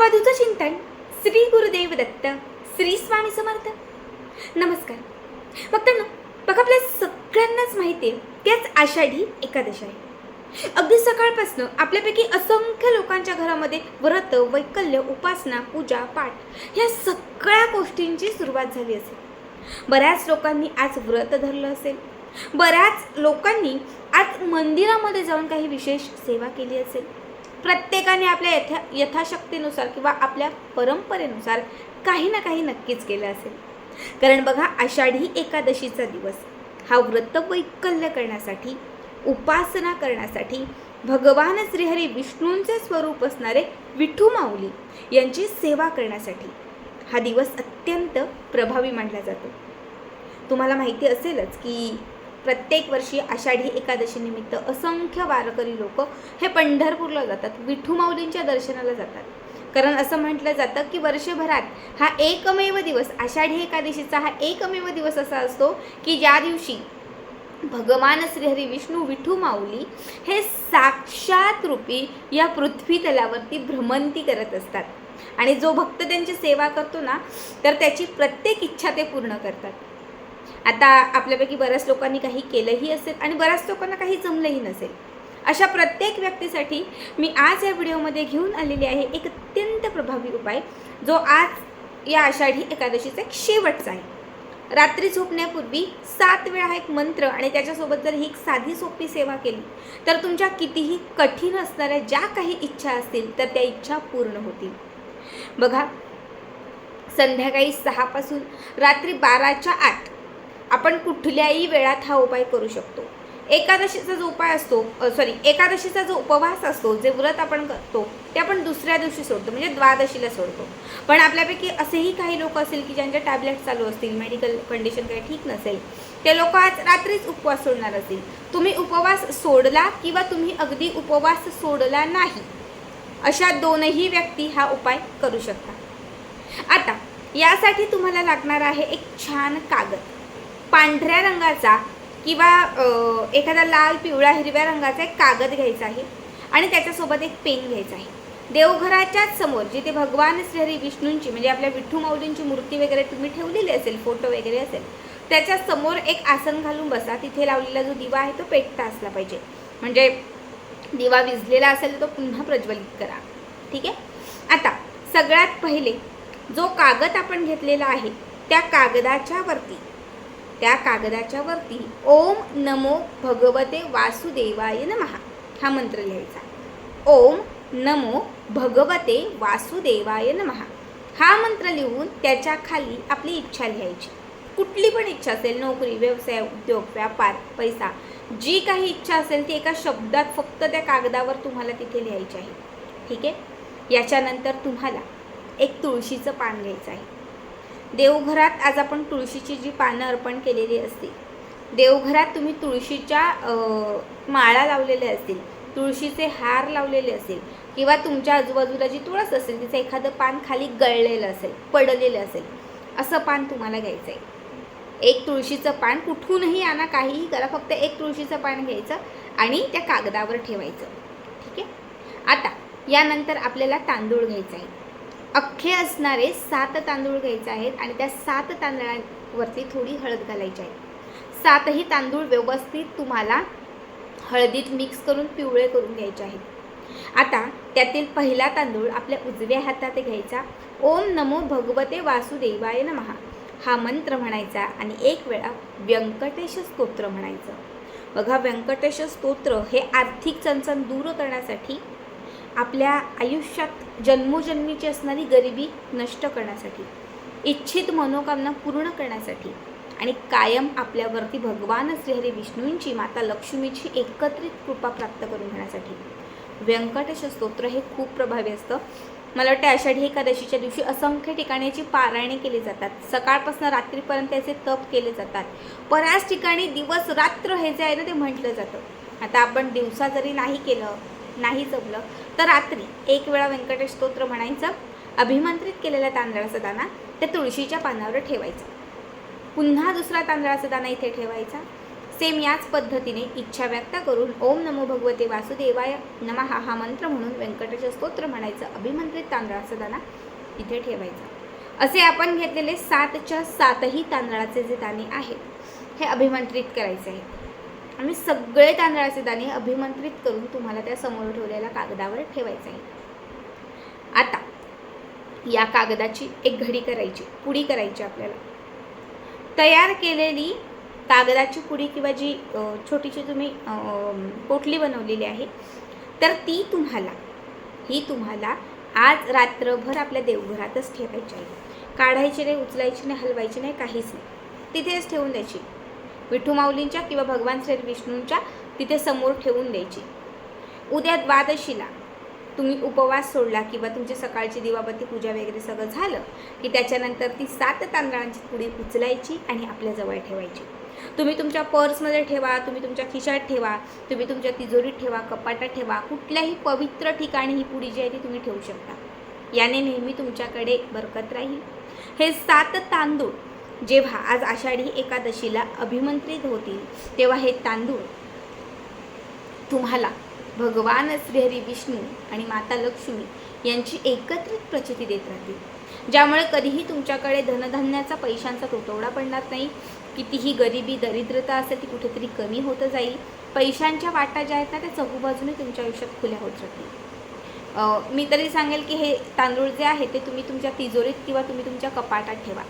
अवधूत चिंतन श्री गुरुदेव दत्त श्री स्वामी समर्थ. नमस्कार. बघताना बघा आपल्या सगळ्यांनाच माहिती आहे त्याच आषाढी एकादशी आहे. अगदी सकाळपासनं आपल्यापैकी असंख्य लोकांच्या घरामध्ये व्रत वैकल्य उपासना पूजा पाठ ह्या सगळ्या गोष्टींची सुरुवात झाली असेल. बऱ्याच लोकांनी आज व्रत धरलं असेल. बऱ्याच लोकांनी आज मंदिरामध्ये जाऊन काही विशेष सेवा केली असेल. प्रत्येकाने आपल्या यथा यथाशक्तीनुसार किंवा आपल्या परंपरेनुसार काही ना काही नक्कीच केलं असेल. कारण बघा आषाढी एकादशीचा दिवस हा व्रत वैकल्य करण्यासाठी उपासना करण्यासाठी भगवान श्रीहरी विष्णूंचे स्वरूप असणारे विठू माऊली यांची सेवा करण्यासाठी हा दिवस अत्यंत प्रभावी मानला जातो. तुम्हाला माहिती असेलच की प्रत्येक वर्षी आषाढी एकादशीनिमित्त असंख्य वारकरी लोक हे पंढरपूरला जातात विठूमाऊलींच्या दर्शनाला जातात. कारण असं म्हटलं जातं की वर्षभरात हा एकमेव दिवस आषाढी एकादशीचा हा एकमेव दिवस असा असतो की ज्या दिवशी भगवान श्रीहरी विष्णू विठू माऊली हे साक्षात रूपी या पृथ्वी तलावरती भ्रमंती करत असतात. आणि जो भक्त त्यांची सेवा करतो ना तर त्याची प्रत्येक इच्छा ते पूर्ण करतात. आता आपल्यापैकी बऱ्याच लोकांनी काही केलंही असेल आणि बऱ्याच लोकांना काही जमलंही नसेल. अशा प्रत्येक व्यक्तीसाठी मी आज या व्हिडिओमध्ये घेऊन आलेली आहे एक अत्यंत प्रभावी उपाय जो आज या आषाढी एकादशीचा एक शेवटचा आहे. रात्री झोपण्यापूर्वी सात वेळा एक मंत्र आणि त्याच्यासोबत जर ही एक साधी सोपी सेवा केली तर तुमच्या कितीही कठीण असणाऱ्या ज्या काही इच्छा असतील तर त्या इच्छा पूर्ण होतील. बघा संध्याकाळी सहापासून रात्री बाराच्या आठ आपण कुठल्याही वेळात हा उपाय करू शकतो. एकादशीचा जो उपाय असतो सॉरी एकादशीचा जो उपवास असतो जे व्रत आपण करतो ते आपण दुसऱ्या दिवशी सोडतो म्हणजे द्वादशीला सोडतो. पण आपल्यापैकी असेही काही लोक असतील की ज्यांच्या टॅबलेट चालू असतील मेडिकल कंडिशन काही ठीक नसेल ते लोक आज रात्रीच उपवास सोडणार असतील. तुम्ही उपवास सोडला किंवा तुम्ही अगदी उपवास सोडला नाही अशा दोनही व्यक्ती हा उपाय करू शकता. आता यासाठी तुम्हाला लागणार आहे एक छान कागद. पांढऱ्या रंगाचा किंवा एखादा लाल पिवळा हिरव्या रंगाचा एक कागद घ्यायचा आहे आणि त्याच्यासोबत एक पेन घ्यायचा आहे. देवघराच्याच समोर जिथे भगवान श्रीहरी विष्णूंची म्हणजे आपल्या विठ्ठू माऊलींची मूर्ती वगैरे तुम्ही ठेवलेली असेल फोटो वगैरे असेल त्याच्यासमोर एक आसन घालून बसा. तिथे लावलेला जो दिवा आहे तो पेटता असला पाहिजे. म्हणजे दिवा विजलेला असेल तर तो पुन्हा प्रज्वलित करा. ठीक आहे? आता सगळ्यात पहिले जो कागद आपण घेतलेला आहे त्या कागदाच्या वरती त्या कागदाच्या वरती ओम नमो भगवते वासुदेवाय नमः. हा मंत्र लिहायचा. ओम नमो भगवते वासुदेवाय नमः. हा मंत्र लिहून त्याच्याखाली आपली इच्छा लिहायची. कुठली पण इच्छा असेल नोकरी व्यवसाय उद्योग व्यापार पैसा जी काही इच्छा असेल ती एका शब्दात फक्त त्या कागदावर तुम्हाला तिथे लिहायची आहे. ठीक आहे? याच्यानंतर तुम्हाला एक तुळशीचं पान घ्यायचं आहे. देवघरात आज आपण तुळशीची जी पानं अर्पण केलेली असतील. देवघरात तुम्ही तुळशीच्या माळा लावलेल्या असतील तुळशीचे हार लावलेले असेल किंवा तुमच्या आजूबाजूला जी तुळस असेल तिचं एखादं पान खाली गळलेलं असेल पडलेलं असेल असं पान तुम्हाला घ्यायचं आहे एक तुळशीचं पान कुठूनही आणा काहीही करा फक्त एक तुळशीचं पान घ्यायचं आणि त्या कागदावर ठेवायचं. ठीक आहे? आता यानंतर आपल्याला तांदूळ घ्यायचा आहे अख्खे असणारे सात तांदूळ घ्यायचे आहेत आणि त्या सात तांदळांवरती थोडी हळद घालायची आहे. सातही तांदूळ व्यवस्थित तुम्हाला हळदीत मिक्स करून पिवळे करून घ्यायचे आहेत. आता त्यातील पहिला तांदूळ आपल्या उजव्या हातात घ्यायचा. ओम नमो भगवते वासुदेवाय नमः. हा मंत्र म्हणायचा आणि एक वेळा व्यंकटेश स्तोत्र म्हणायचं. बघा व्यंकटेश स्तोत्र हे आर्थिक चणचण दूर करण्यासाठी आपल्या आयुष्यात जन्मोजन्मीची असणारी गरिबी नष्ट करण्यासाठी इच्छित मनोकामना पूर्ण करण्यासाठी आणि कायम आपल्यावरती भगवान श्रीहरी विष्णूंची माता लक्ष्मीची एकत्रित कृपा प्राप्त करून घेण्यासाठी. व्यंकटेश स्तोत्र हे खूप प्रभावी असतं. मला वाटतं आषाढी एकादशीच्या दिवशी असंख्य ठिकाणी याची पारायणे केली जातात. सकाळपासून रात्रीपर्यंत याचे तप केले जातात. बऱ्याच ठिकाणी दिवस रात्र हे जे आहे ना ते म्हटलं जातं. आता आपण दिवसा जरी नाही केलं नाही जमलं तर रात्री एक वेळा व्यंकटेश स्तोत्र म्हणायचं अभिमंत्रित केलेला तांदळाचा दाना त्या तुळशीच्या पानावर ठेवायचा. पुन्हा दुसरा तांदळाचा दाना इथे ठेवायचा. सेम याच पद्धतीने इच्छा व्यक्त करून ओम नमो भगवते वासुदेवाय नमः हा मंत्र म्हणून व्यंकटेश स्तोत्र म्हणायचं अभिमंत्रित तांदळाचा दाना इथे ठेवायचा. असे आपण घेतलेले सातच्या सातही तांदळाचे जे दाणे आहेत हे अभिमंत्रित करायचे आहे आणि सगळे तांदळाचे दाणे अभिमंत्रित करून तुम्हाला त्या समोर ठेवलेल्या कागदावर ठेवायचं आहे. आता या कागदाची एक घडी करायची पुडी करायची आपल्याला. तयार केलेली कागदाची पुडी किंवा जी छोटीशी तुम्ही पोटली बनवलेली आहे तर ती तुम्हाला ही तुम्हाला आज रात्रभर आपल्या देवघरातच ठेवायची आहे. काढायची नाही उचलायची नाही हलवायची नाही काहीच नाही. तिथेच ठेवून द्यायची. विठू माऊलींच्या किंवा भगवान श्री विष्णूंच्या तिथे समोर ठेवून द्यायची. उद्या द्वादशीला तुम्ही उपवास सोडला किंवा तुमची सकाळची दिवाबत्ती पूजा वगैरे सगळं झालं की त्याच्यानंतर ती सात तांदळांची पुडी उचलायची आणि आपल्याजवळ ठेवायची. तुम्ही तुमच्या पर्समध्ये ठेवा तुम्ही तुमच्या खिशात ठेवा तुम्ही तुमच्या तिजोरीत ठेवा कपाटात ठेवा कुठल्याही पवित्र ठिकाणी ही पुडी जी आहे ती तुम्ही ठेवू शकता. याने नेहमी तुमच्याकडे बरकत राहील. हे सात तांदूळ जेव्हा आज आषाढी एकादशीला अभिमंत्रित होतील तेव्हा हे तांदूळ तुम्हाला भगवान श्रीहरी विष्णू आणि माता लक्ष्मी यांची एकत्रित प्रचिती देत राहतील. ज्यामुळे कधीही तुमच्याकडे धनधान्याचा पैशांचा तुटवडा पडणार नाही. कितीही गरिबी दरिद्रता असेल ती कुठेतरी कमी होत जाईल. पैशांच्या वाटा ज्या आहेत ना त्या चहूबाजूने तुमच्या आयुष्यात खुल्या होत राहतील. मी तरी सांगेल की हे तांदूळ जे आहे ते तुम्ही तुमच्या तिजोरीत किंवा तुम्ही तुमच्या कपाटात ठेवा.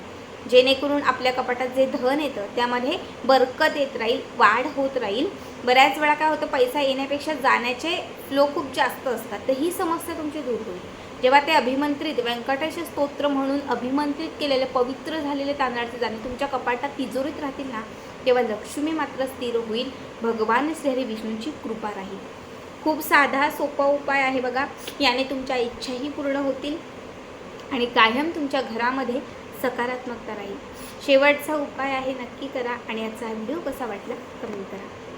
जेणेकरून आपल्या कपाटात जे धन येतं त्यामध्ये बरकत येत राहील वाढ होत राहील. बऱ्याच वेळा काय होतं पैसा येण्यापेक्षा जाण्याचे फ्लो खूप जास्त असतात. तर ही समस्या तुमची दूर होईल. जेव्हा ते अभिमंत्रित व्यंकटेश स्तोत्र म्हणून अभिमंत्रित केलेले पवित्र झालेले तांदळाचे दाणे तुमच्या कपाटात तिजोरीत राहतील ना तेव्हा लक्ष्मी मात्र स्थिर होईल. भगवान श्री विष्णूंची कृपा राहील. खूप साधा सोपा उपाय आहे बघा. याने तुमच्या इच्छाही पूर्ण होतील. आणि कायम तुमच्या घरामध्ये सकारात्मकता राहील. शेवटचा उपाय आहे नक्की करा आणि याचा व्हिडिओ कसा वाटला कमेंट करा.